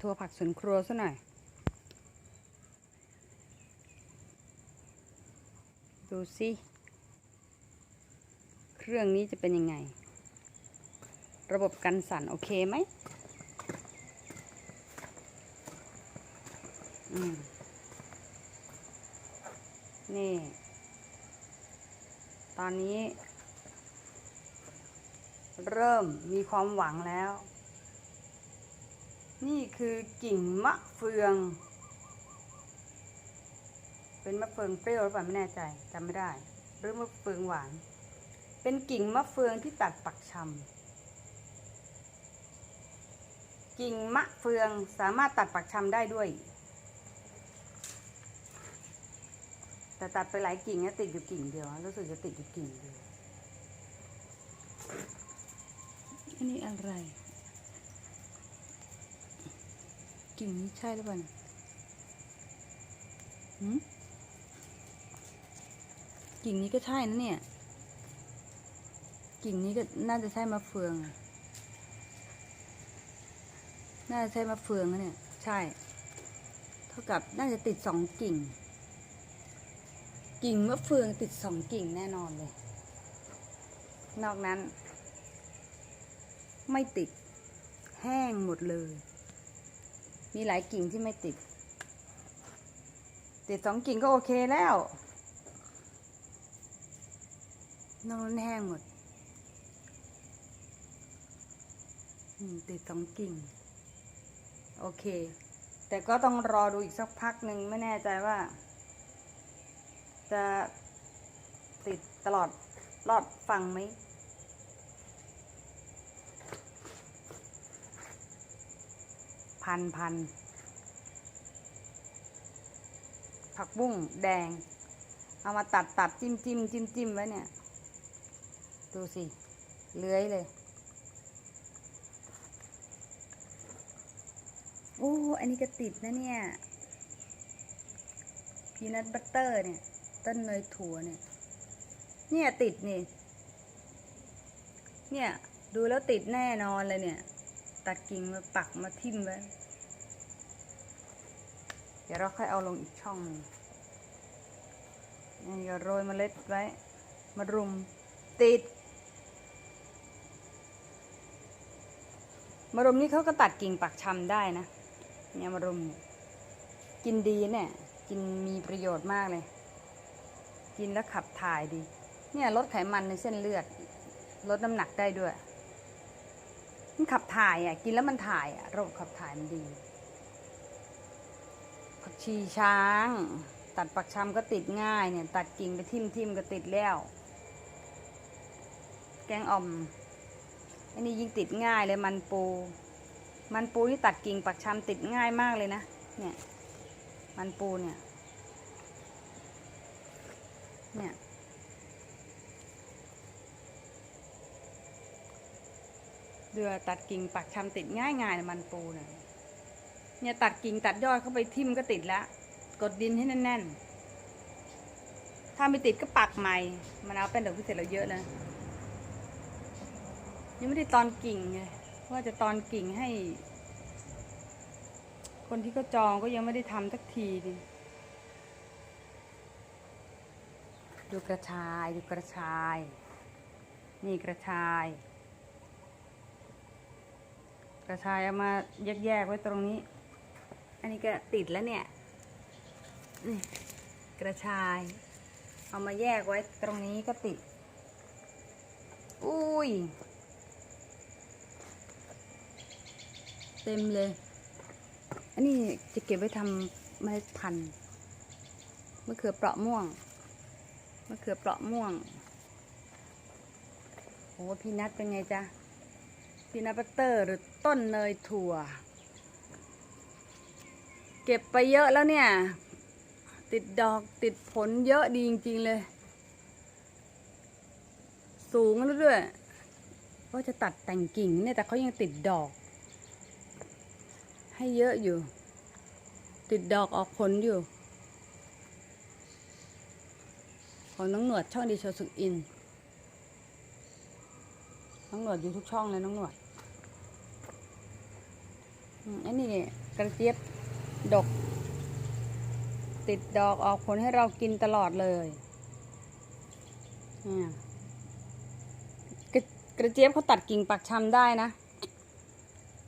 ทัวผักสวนครัวซะหน่อย ดูสิเครื่องนี้จะเป็นยังไง ระบบกันสั่นโอเคไหมอืมนี่ ตอนนี้ เริ่มมีความหวังแล้ว นี่คือกิ่งมะเฟือง เป็นมะเฟืองเปรี้ยวหรือเปล่าไม่แน่ใจจำไม่ได้ หรือมะเฟืองหวาน เป็นกิ่งมะเฟืองที่ตัดปักชำกิ่งมะเฟืองสามารถตัดปักชำได้ด้วย แต่ตัดไปหลายกิ่งนะติดอยู่กิ่งเดียวรู้สึกจะติดอยู่กิ่งเดียวอันนี้อะไร กิ่งนี้ใช่หรือเปล่าเนี่ยหืมกิ่งนี้ก็ใช่นะเนี่ย กิ่งนี้ก็น่าจะใช่มะเฟือง น่าจะใช่มะเฟืองนะเนี่ย ใช่ เท่ากับน่าจะติดสองกิ่ง กิ่งมะเฟืองติดสองกิ่งแน่นอนเลย นอกนั้น ไม่ติด แห้งหมดเลย มีหลายกิ่งที่ไม่ติด ติดสองกิ่งก็โอเคแล้วนอกนั้นแห้งหมดติดสองกิ่ง โอเค แต่ก็ต้องรอดูอีกสักพักหนึ่งไม่แน่ใจว่า จะติดตลอดรอดฟังไหม พันพันผักบุ้งแดง เอามาตัดตัดจิ้มจิ้มจิ้มจิ้มไว้เนี่ย ดูสิ เลื้อยเลยโอ้อันนี้ก็ติดนะเนี่ยพีนัทบัตเตอร์เนี่ย ต้นเนยถั่วเนี่ย เนี่ยติดนี่ เนี่ย ดูแล้วติดแน่นอนเลยเนี่ย ตัดกิ่งมาปักมาทิ่มไว้ ดี๋ยวเราค่อยเอาลงอีกช่องนึ่งนี่ก็โรยเมล็ดไว้มารุมติดมารุมนี่เขาก็ตัดกิ่งปักชำได้นะ เนี่ยมารุมกินดีเนี่ย กินมีประโยชน์มากเลย กินแล้วขับถ่ายดี เนี่ยลดไขมันในเส้นเลือด ลดน้ำหนักได้ด้วย มันขับถ่ายอะ กินแล้วมันถ่ายอะระบบขับถ่ายมันดี ชีช้าง ตัดปักชำก็ติดง่ายเนี่ย ตัดกิ่งไปทิ่มทิมก็ติดแล้ว แกงอ่อม อันนี้ยิ่งติดง่ายเลยมันปู มันปูที่ตัดกิ่งปักชำติดง่ายมากเลยนะ เนี่ย มันปูเนี่ย เนี่ยเดือตัดกิ่งปักชำติดง่ายง่ายๆเลยมันปูเนี่ย เนี่ยตัดกิ่งตัดยอดเข้าไปทิ่มก็ติดแล้ว กดดินให้แน่นๆ ถ้าไม่ติดก็ปักใหม่มันเอาเป็นดอกพิเศษเราเยอะนะยังไม่ได้ตอนกิ่งไงว่าจะตอนกิ่งให้ คนที่เขาจองก็ยังไม่ได้ทำสักทีดิดูกระชายดูกระชาย นี่กระชาย กระชายเอามาแยกๆไว้ตรงนี้ อันนี้ก็ติดแล้วเนี่ยนี่กระชาย เอามาแยกไว้ตรงนี้ก็ติด อุ้ย เต็มเลย อันนี้จะเก็บไว้ทำเมล็ดพันธุ์มะเขือเปราะม่วงมะเขือเปราะม่วงโอ้พี่นัทเป็นไงจ๊ะพี่นัทบัตเตอร์หรือต้นเนยถั่ว เก็บไปเยอะแล้วเนี่ย ติดดอกติดผลเยอะดีจริง ๆ เลย สูงแล้วด้วยว่าจะตัดแต่งกิ่งเนี่ยแต่เขายังติดดอก ให้เยอะอยู่ ติดดอกออกผลอยู่ ของน้องหนวดช่องดีโชสุอิน น้องหนวดอยู่ทุกช่องเลยน้องหนวดอันนี้กระเจี๊ยบ ดก ติดดอกออกผลให้เรากินตลอดเลยเนี่ยกระกระเจี๊ยบเขาตัดกิ่งปักชำได้นะ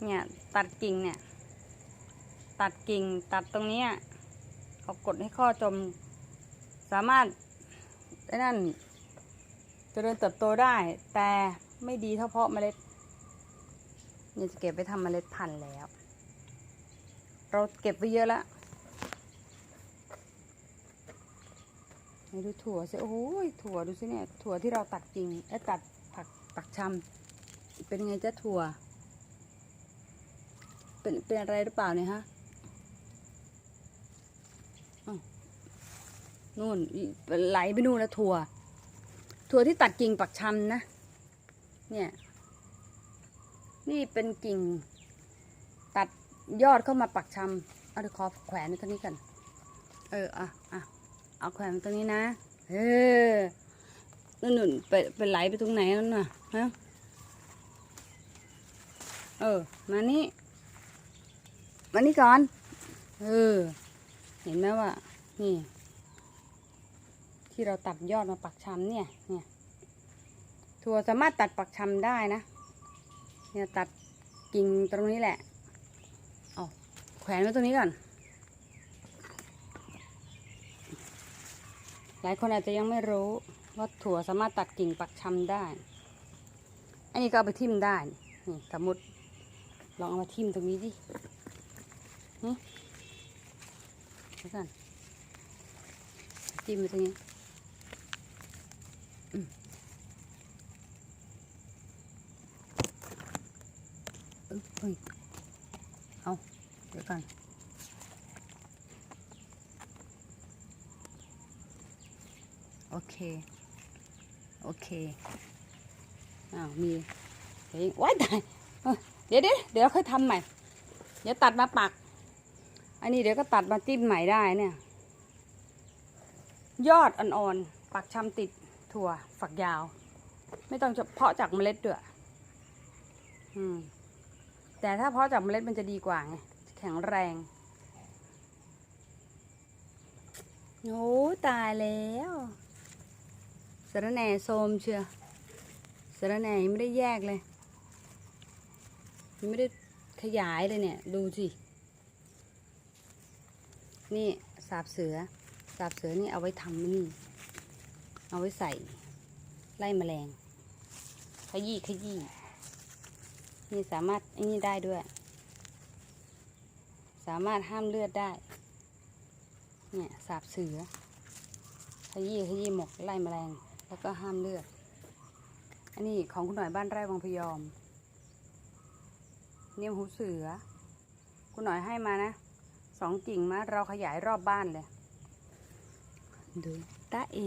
เนี่ย ตัดกิ่งเนี่ย ตัดกิ่งตัดตรงนี้เอากดให้ข้อจม สามารถไอ้นั่นจเจริญเติบโตได้ แต่ไม่ดีเท่าเพาะเมล็ดเนี่ยจะเก็บไว้ทำเมล็ดพันธุ์แล้ว เราเก็บไว้เยอะแล้วไหนดูถั่วสิโอ้ยถั่วดูสิเนี่ยถั่วที่เราตัดจริงไอ้ตัดผักปักชำเป็นไงจ้าถั่ว เป็นเป็นอะไรหรือเปล่าเนี่ยฮะนู่นไหลไปนู่นแล้วถั่ว ถั่วที่ตัดกิ่งปักชำนะ เนี่ย นี่เป็นกิ่ง ยอดเข้ามาปักชำเอาเดี๋ยวขอแขวนตรงนี้กัน เอออะอะเอาแขวนตรงนี้นะ เออนั่นนุ่นไปไปไหลไปตรงไหนนั่นน่ะฮะเออ มานี่มานี่ก่อน เออ เห็นไหมว่า นี่ ที่เราตัดยอดมาปักชำเนี่ย เนี่ยถั่วสามารถตัดปักชำได้นะ เนี่ยตัดกิ่งตรงนี้แหละ แขวนไว้ตรงนี้ก่อน หลายคนอาจจะยังไม่รู้ว่าถั่วสามารถตัดกิ่งปักชำได้ อันนี้ก็เอาไปทิ่มได้ นี่สมมติลองเอามาทิ่มตรงนี้ดิเดี๋ยวก่อนทิ่มไปตรงนี้เอ้ยเฮ้ยเอ เดี๋ยวก่อนโอเค โอเค อ้าว มีเฮ้ยว้ายตายเดี๋ยวเดี๋ยวเดี๋ยวค่อยทำใหม่ เดี๋ยวตัดมาปัก อันนี้เดี๋ยวก็ตัดมาจิ้มใหม่ได้เนี่ย ยอดอ่อนๆ ปักชำติดถั่วฝักยาว ไม่ต้องเพาะจากเมล็ดด้วย อืม แต่ถ้าเพาะจากเมล็ดมันจะดีกว่าไง แข็งแรง โอ้ตายแล้วสารแหน่โซมเชียวสารแหน่ยังไม่ได้แยกเลยยังไม่ได้ขยายเลยเนี่ย ดูสิ นี่สาบเสือ สาบเสือนี่เอาไว้ทำนี่ เอาไว้ใส่ ไล่แมลง ขยี้ขยี้นี่สามารถไอ้นี่ได้ด้วย สามารถห้ามเลือดได้ เนี่ยสาบเสือ ขยี้ขยี้หมกไล่แมลง แล้วก็ห้ามเลือด อันนี้ของคุณหน่อยบ้านไร่วังพยอม เนียหูเสือ คุณหน่อยให้มานะ สองกิ่งมาเราขยายรอบบ้านเลย ดูตาเอ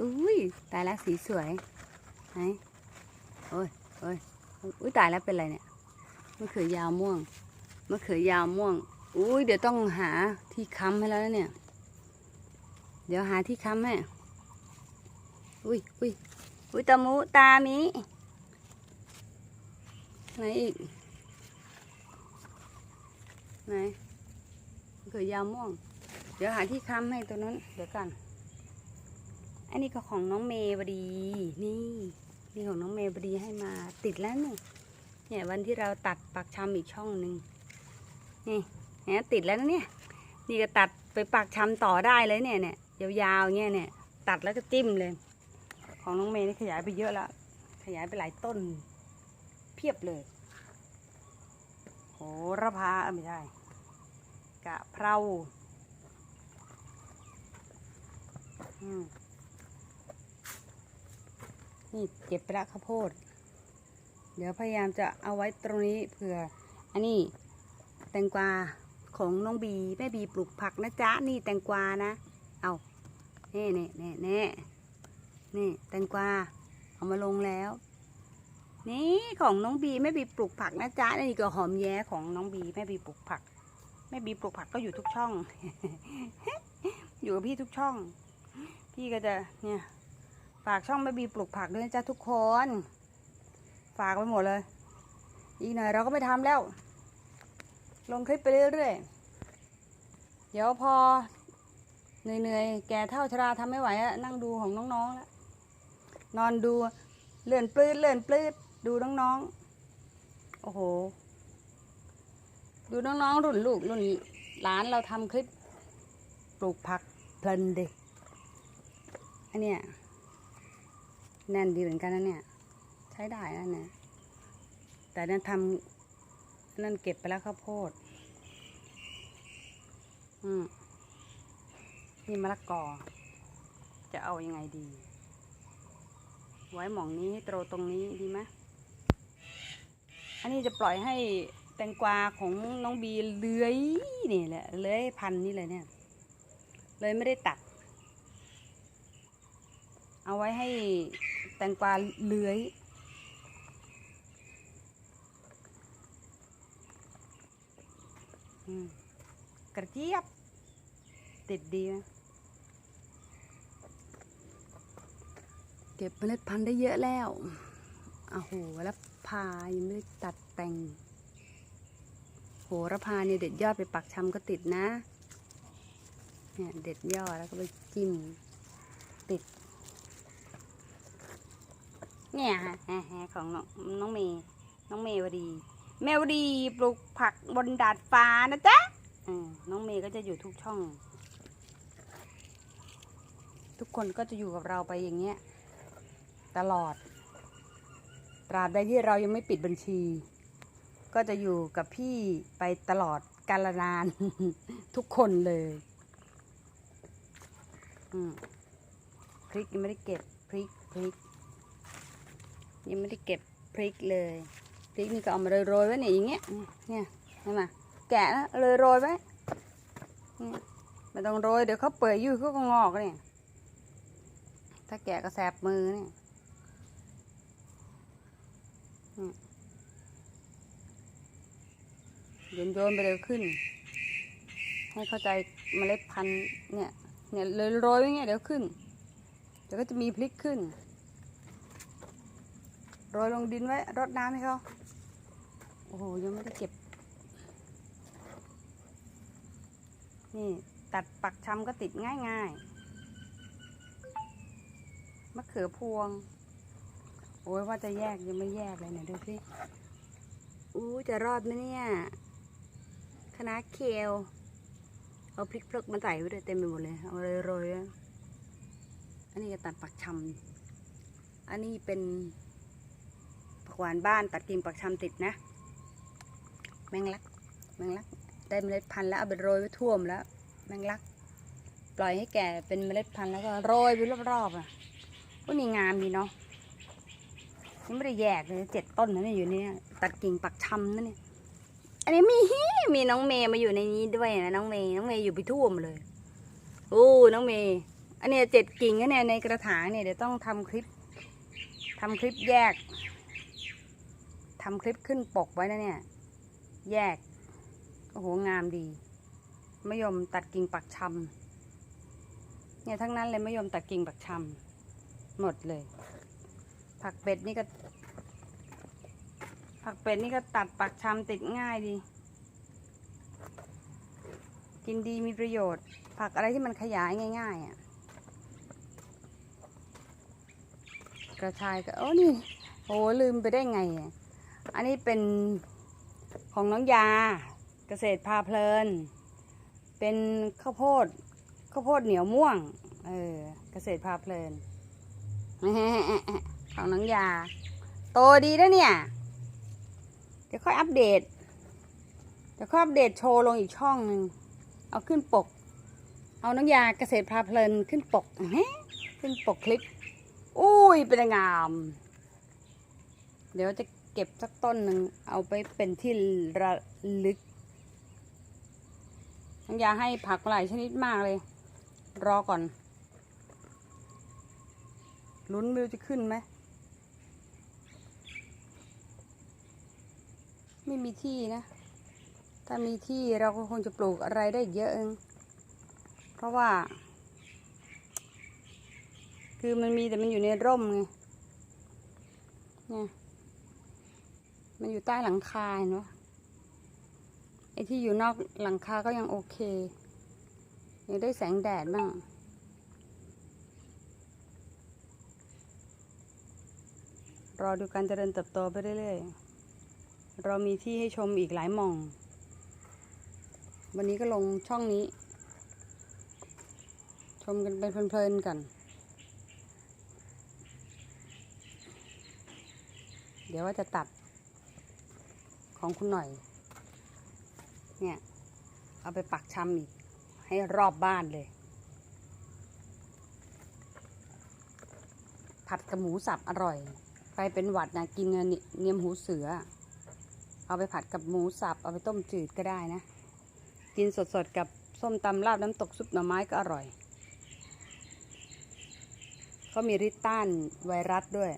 อุ้ย ตายแล้วสีสวยไหนโอ้ยโอ้ยอุ้ยตายแล้วเป็นไรเนี่ยมะเขือยาวม่วง มะเขือยาวม่วง อุ้ยเดี๋ยวต้องหาที่ค้ำให้แล้วนะเนี่ย เดี๋ยวหาที่ค้ำให้ อุ้ยอุ้ยอุ้ยตามูตามีไหนอีก ไหนมะเขือยาวม่วง เดี๋ยวหาที่ค้ำให้ตัวนั้น เดี๋ยวกัน อันนี้ก็ของน้องเมย์บดี นี่นี่ของน้องเมย์บดีให้มาติดแล้วนี่เนี่ยวันที่เราตัดปักชำอีกช่องหนึ่ง นี่เนี่ยติดแล้วนะเนี่ย นี่ก็ตัดไปปักชำต่อได้เลยเนี่ยเนี่ยยาวๆเงี้ยเนี่ยตัดแล้วก็จิ้มเลย ของน้องเมย์นี่ขยายไปเยอะแล้ว ขยายไปหลายต้น เพียบเลยโหระพาไม่ใช่กะเพราอืมนี่เก็บไปละข้าวโพด เดี๋ยวพยายามจะเอาไว้ตรงนี้เผื่อ อันนี้ แตงกวาของน้องบีแม่บีปลูกผักนะจ๊ะนี่แตงกวานะ เอาเน่เน่เน่เน่นี่แตงกวาเอามาลงแล้ว นี่ของน้องบีแม่บีปลูกผักนะจ๊ะนี่ก็หอมแย้ของน้องบีแม่บีปลูกผักแม่บีปลูกผักก็อยู่ทุกช่อง อยู่กับพี่ทุกช่อง พี่ก็จะเนี่ยฝากช่องแม่บีปลูกผักด้วยนะจ๊ะทุกคน ฝากไว้หมดเลย อีกหน่อยเราก็ไม่ทำแล้ว ลงคลิปไปเรื่อยๆ เดี๋ยวพอเหนื่อยๆ แก่เท่าชราทำไม่ไหวอะนั่งดูของน้องๆแล้วนอนดูเลื่อนปลื้ดเลื่อนปลื้ดดูน้องๆ โอ้โห ดูน้องๆ รุ่นลูกรุ่นหลานเราทำคลิปปลูกผักเพลินดิอันเนี้ยแน่นดีเหมือนกันนะเนี่ย ใช้ได้นะเนี่ยแต่เนั่นทำ นั่นเก็บไปแล้วข้าวโพด อืมนี่มะละกอ จะเอายังไงดี ไว้หมองนี้ให้โตตรงนี้ดีไหมอันนี้จะปล่อยให้แตงกวาของน้องบีเลื้อยนี่แหละเลื้อยพันนี่เลยเนี่ย เลยไม่ได้ตัด เอาไว้ให้แตงกวาเลื้อย อืมก ระเจี๊ยบ ติดดีนะเก็บเมล็ดพันธุ์ได้เยอะแล้วโอ้โหแล้วพายังไม่ได้ตัดแต่ง โหระพาเนี่ยเด็ดยอดไปปักชำก็ติดนะ เนี่ยเด็ดยอดแล้วก็ไปจิ้มติด เนี่ยฮะของน้องน้องเมย์น้องเมย์วดีแมวดีปลูกผักบนดาดฟ้านะจ๊ะ น้องเมย์ก็จะอยู่ทุกช่อง ทุกคนก็จะอยู่กับเราไปอย่างเงี้ย ตลอด ตราบใดที่เรายังไม่ปิดบัญชี ก็จะอยู่กับพี่ไปตลอดกาลนาน ทุกคนเลยพริกยังไม่ได้เก็บพริกพริกยังไม่ได้เก็บพริกเลยพริกนี่ก็เอามาโรยๆไว้เนี่ยอย่างเงี้ยเนี่ยเห็นไหม แกะเลยโรยไว้ไม่ต้องโรยเดี๋ยวเขาเปื่อยยุ่ยเขาก็งอกเนี่ยถ้าแกะก็แสบมือเนี่ยโยนโยนๆไปเร็วขึ้น ให้เข้าใจเมล็ดพันธุ์เนี่ยเนี่ยเลยโรยไว้เงี้ยเดี๋ยวขึ้นเดี๋ยวก็จะมีพลิกขึ้น โรยลงดินไว้รดน้ำให้เขาโอ้โหยังไม่ได้เก็บ นี่ตัดปักชำก็ติดง่ายๆ มะเขือพวง โอ้ยว่าจะแยกยังไม่แยกเลยเนี่ยดูสิอู้จะรอดไหมเนี่ยคณะเคลเอาพริกพลึกมาใส่ไว้ด้วยเต็มไปหมดเลย เอาเลยโรยอันนี้ก็ตัดปักชำอันนี้เป็นผักหวานบ้านตัดกิ่งปักชำติดนะ แมงลัก แมงลัก ได้เมล็ดพันธุ์แล้วเอาไปโรยไว้ท่วมแล้วแมงลัก ปล่อยให้แก่เป็นเมล็ดพันธุ์แล้วก็โรยไปรอบๆอะก็นี่งามดีเนาะยังไม่ได้แยกเลยเจ็ดต้นนะเนี่ยอยู่เนี่ยตัดกิ่งปักชำนั่นเนี่ยอันนี้มีฮิมีน้องเมย์มาอยู่ในนี้ด้วยนะน้องเมย์น้องเมย์อยู่ไปท่วมเลยโอ้น้องเมย์อันเนี้ยเจ็ดกิ่งนเนี่ยในกระถางเนี่ยเดี๋ยวต้องทำคลิปทำคลิปแยกทำคลิปขึ้นปกไว้นะเนี่ย แยก โอ้โห งามดีมะยมตัดกิ่งปักชำเนี่ยทั้งนั้นเลยมะยมตัดกิ่งปักชำหมดเลย ผักเป็ดนี่ก็ ผักเป็ดนี่ก็ตัดปักชำติดง่ายดี กินดีมีประโยชน์ ผักอะไรที่มันขยายง่าย ๆอะกระชายก็โอ้นี่โอ้ลืมไปได้ไง อันนี้เป็นของน้องยา เกษตรพาเพลิน เป็นข้าวโพดข้าวโพดเหนียวม่วง เออ เกษตรพาเพลินของน้องยา โตดีแล้วเนี่ย เดี๋ยวค่อยอัปเดต เดี๋ยวค่อยอัปเดตโชว์ลงอีกช่องหนึ่ง เอาขึ้นปก เอาน้องยาเกษตรพาเพลินขึ้นปกขึ้นปกคลิป อุ้ย เป็นงาม เดี๋ยวจะเก็บสักต้นหนึ่ง เอาไปเป็นที่ระลึก น้องยาให้ผักหลายชนิดมากเลย รอก่อน ลุ้นไม่จะขึ้นไหม ไม่มีที่นะ ถ้ามีที่เราก็คงจะปลูกอะไรได้เยอะเอง เพราะว่า คือมันมีแต่มันอยู่ในร่มไง เนี่ย มันอยู่ใต้หลังคาเนาะ ออ้ที่อยู่นอกหลังคาก็ยังโอเค ยังได้แสงแดดบ้าง รอดูการเจริญเติบโตไปเรื่อยๆ เรามีที่ให้ชมอีกหลายมอง วันนี้ก็ลงช่องนี้ ชมกันเป็นเพลินๆกัน เดี๋ยวว่าจะตัดของคุณหน่อย เนี่ย เอาไปปักชำอีก ให้รอบบ้านเลย ผัดกับหมูสับอร่อย ใครเป็นหวัดนะกินเนยเนียมหูเสือ เอาไปผัดกับหมูสับ เอาไปต้มจืดก็ได้นะ กินสดๆกับส้มตำลาบน้ำตกซุปหน่อไม้ก็อร่อยเขามีฤทธิ์ต้านไวรัสด้วย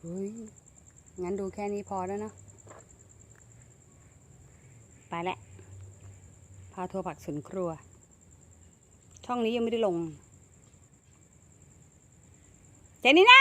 เฮ้ย งั้นดูแค่นี้พอแล้วเนาะไปแหละพาทัวร์ผักสวนครัว ช่องนี้ยังไม่ได้ลง เจนี่นะ